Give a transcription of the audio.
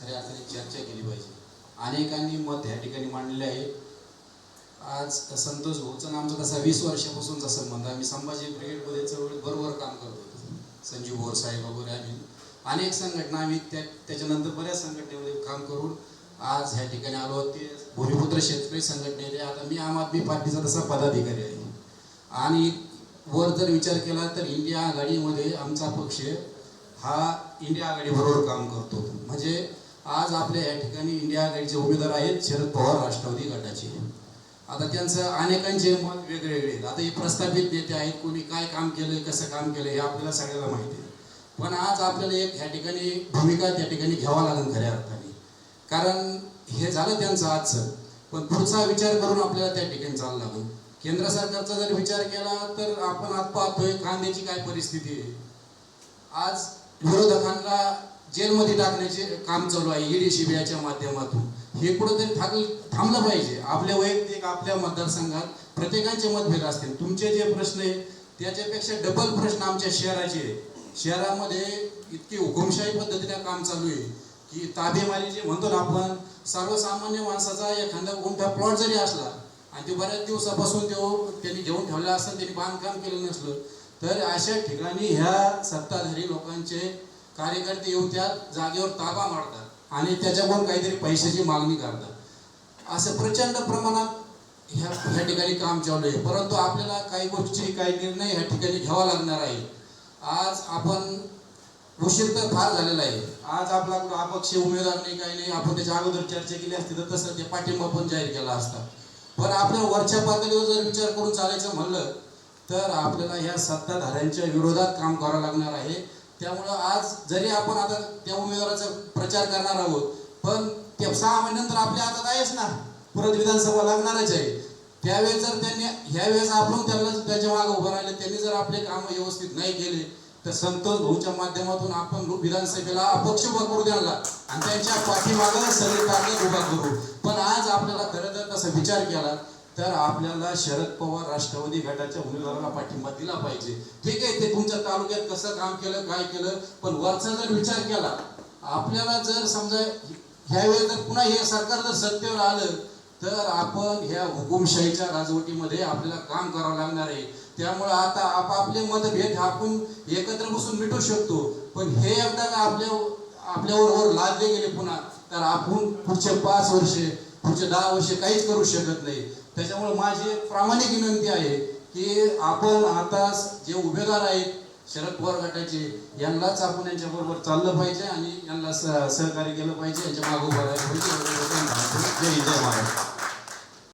खऱ्या अर्थाने चर्चा केली पाहिजे. अनेकांनी मत या ठिकाणी मांडलेले आहे. आज संतोष भाऊचं आमचं तसा वीस वर्षापासूनचा संबंध आम्ही संभाजी ब्रिगेडमध्ये चळवळीत बरोबर काम करतो संजीव भोर साहेब वगैरे आम्ही. अनेक संघटना आम्ही त्या त्याच्यानंतर बऱ्याच संघटनेमध्ये काम करून आज ह्या ठिकाणी आलो ते भूमिपुत्र शेतकरी संघटनेचे. आता मी आम आदमी पार्टीचा तसा पदाधिकारी आहे. आणि वर जर विचार केला तर इंडिया आघाडीमध्ये आमचा पक्ष हा इंडिया आघाडीबरोबर काम करतो. म्हणजे आज आपल्या या ठिकाणी इंडिया आघाडीचे उमेदवार आहेत शरद पवार राष्ट्रवादी गटाचे. आता त्यांचं अनेकांचे मत वेगवेगळे वेगळे आता हे प्रस्थापित नेते आहेत कोणी काय काम केलं कसं काम केलं हे आपल्याला सगळ्याला माहिती आहे. पण आज आपल्याला एक ह्या ठिकाणी भूमिका त्या ठिकाणी घ्यावा लागेल खऱ्या अर्थाने. कारण हे झालं त्यांचं आजचं. पण पुढचा विचार करून आपल्याला त्या ठिकाणी चाललं लागेल. केंद्र सरकारचा जर विचार केला तर आपण आज पाहतोय कांद्याची काय परिस्थिती आहे? आज विरोधकांना जेलमध्ये टाकण्याचे काम चालू आहे ईडी शिबिराच्या माध्यमातून. हे कुठंतरी थांब थांबलं पाहिजे. आपल्या वैयक्तिक आपल्या मतदारसंघात प्रत्येकाचे मतभेद असतील. तुमचे जे प्रश्न आहे त्याच्यापेक्षा डबल प्रश्न आमच्या शहराचे शहरामध्ये इतकी हुकुमशाही पद्धतीने काम चालू आहे की ताबेमारी जे म्हणतो ना आपण सर्वसामान्य माणसाचा एखादा कोणता प्लॉट जरी असला आणि ते बऱ्याच दिवसापासून तो त्यांनी घेऊन ठेवला असतं त्यांनी बांधकाम केलं नसलं तर अशा ठिकाणी ह्या सत्ताधारी लोकांचे कार्यकर्ते येऊन त्या जागेवर ताबा मारतात आणि त्याच्याकडून काहीतरी पैशाची मागणी करतात. असं प्रचंड प्रमाणात ह्या ह्या ठिकाणी काम चालू आहे. परंतु आपल्याला काही गोष्टी काही निर्णय ह्या ठिकाणी घ्यावा लागणार आहे. आज आपण उशीर तर फार झालेला आहे. आज आपला कुठं अपक्ष उमेदवार नाही काही नाही आपण त्याच्या अगोदर चर्चा केली असती तर तसं ते पाठिंबा पण जाहीर केला असता. पण आपल्या वरच्या पातळीवर जर विचार करून चालायचं म्हणलं तर आपल्याला ह्या सत्ताधाऱ्यांच्या विरोधात काम करावं लागणार आहे. त्यामुळं आज जरी आपण आता त्या उमेदवाराचा प्रचार करणार आहोत पण ते सहा महिन्यानंतर आपल्या हातात आहेच ना. परत विधानसभा लागणारच आहे. त्यावेळेस जर त्यांनी ह्या वेळेस आपण त्यांना त्याच्यामागे उभं राहिले त्यांनी जर आपले काम व्यवस्थित नाही केले तर संतोष भाऊच्या माध्यमातून आपण विधानसभेला अपक्ष उभा करू द्यायला आणि त्यांच्या पाठीमागं सगळे ताकद उभा करू. पण आज आपल्याला खरं तर तसा विचार केला तर आपल्याला शरद पवार राष्ट्रवादी गटाच्या उमेदवाराला पाठिंबा दिला पाहिजे. ठीक आहे ते तुमच्या तालुक्यात कसं काम केलं काय केलं पण वरचा जर विचार केला आपल्याला जर समजा ह्यावेळेस जर पुन्हा हे सरकार जर सत्तेवर आलं तर आपण ह्या हुकुमशाहीच्या राजवटीमध्ये आपल्याला काम करावं लागणार आहे. त्यामुळे आता आपापले मतभेद आपण एकत्र बसून मिटू शकतो. पण हे एकदा आपल्या आपल्यावर लादले गेले पुन्हा तर आपण पुढचे पाच वर्षे पुढचे दहा वर्षे काहीच करू शकत नाही. त्याच्यामुळे माझी एक प्रामाणिक विनंती आहे की आपण आता जे उमेदवार आहेत शरद पवार गटाचे यांनाच आपण यांच्याबरोबर चाललं पाहिजे आणि यांना सहकार्य केलं पाहिजे. यांच्या मागोबा राहायला जय जय महाराज